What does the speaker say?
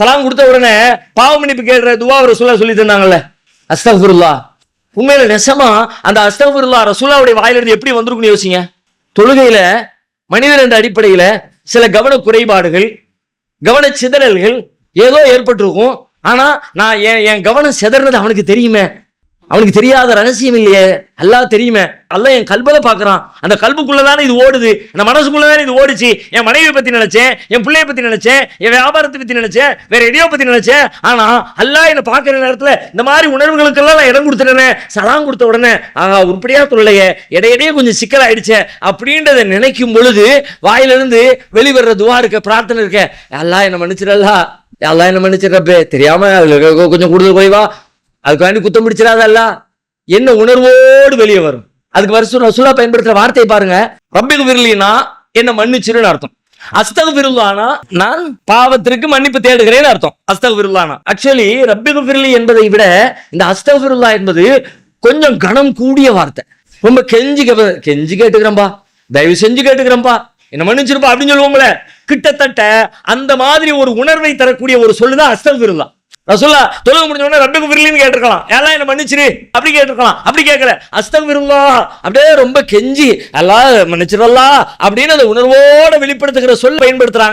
சலாம் கொடுத்த உடனே பாவ மன்னிப்பு கேட்கிற துவா ரசூலா சொல்லி தந்தாங்கல்ல. அஸ்தகுருல்லா உண்மையில நெசமா அந்த அஸ்தகுருல்லா ரசூலாவுடைய வாயிலிருந்து எப்படி வந்திருக்குன்னு யோசிங்க. தொழுகையில மனிதர் என்ற அடிப்படையில சில கவன குறைபாடுகள் கவன சிதறல்கள் ஏதோ ஏற்பட்டிருக்கும். ஆனா நான் என் என் கவனம் சிதறது அவனுக்கு தெரியுமே. அவனுக்கு தெரியாத ரகசியம் இல்லையே. அல்லாஹ் தெரியுமே. அல்லாஹ் என் கல்பல பாக்குறான். அந்த கல்புக்குள்ளதானே இது ஓடுது. அந்த மனசுக்குள்ளதானே இது ஓடுச்சு. என் மனைவியை பத்தி நினைச்சேன் என் பிள்ளைய பத்தி நினைச்சேன் என் வியாபாரத்தை பத்தி நினைச்சேன் வேற எதையோ பத்தி நினைச்சேன். ஆனா அல்லாஹ் என்னை பாக்குற நேரத்துல இந்த மாதிரி உணர்வுகளுக்கெல்லாம் நான் இடம் கொடுத்துட்டேனே சலாம் கொடுத்த உடனே ஆஹா உருப்படியா தொல்லையே இடையிடையே கொஞ்சம் சிக்கலாயிடுச்சே அப்படின்றத நினைக்கும் பொழுது வாயிலிருந்து வெளிவர்ற துவா இருக்க பிரார்த்தனை இருக்க. அல்லாஹ் என்ன மன்னிச்சிடலா அல்லாஹ். என்ன மன்னிச்சிடப்பே தெரியாம கொஞ்சம் கூடுதல் குறைவா? வா அதுக்காண்டி குத்தம் பிடிச்சிடாதல்ல. என்ன உணர்வோடு வெளியே வரும். அதுக்கு வருஷம் ரசூலா பயன்படுத்துற வார்த்தையை பாருங்க. ரப்பிக்கு விரலினா என்ன மன்னிச்சிருன்னு அர்த்தம். அஸ்தக விருல்லானா நான் பாவத்திற்கு மன்னிப்பு தேடுகிறேன்னு அர்த்தம். அஸ்தக விருல்லானா ஆக்சுவலி ரப்பிகு விருளி என்பதை விட இந்த அஸ்தக விருல்லா என்பது கொஞ்சம் கணம் கூடிய வார்த்தை. ரொம்ப கெஞ்சி கெஞ்சி கேட்டுக்கிறேன்பா. தயவு செஞ்சு கேட்டுக்கிறேன்பா. என்ன மன்னிச்சிருப்பா அப்படின்னு சொல்லுவோங்களே கிட்டத்தட்ட அந்த மாதிரி ஒரு உணர்வை தரக்கூடிய ஒரு சொல்லுதான் அஸ்தக விருல்லா ரசுல்லா தொழுக முடிஞ்ச உடனே ரப்பிக்கு விரலின்னு கேட்டிருக்கலாம். எல்லாம் என்ன மன்னிச்சிரு? அப்படி கேட்டிருக்கலாம். அப்படி கேட்கல. அஸ்தம் விரும்பா அப்படியே ரொம்ப கெஞ்சி எல்லாம் மன்னிச்சிடலாம் அப்படின்னு அந்த உணர்வோட வெளிப்படுத்துகிற சொல் பயன்படுத்துறாங்க.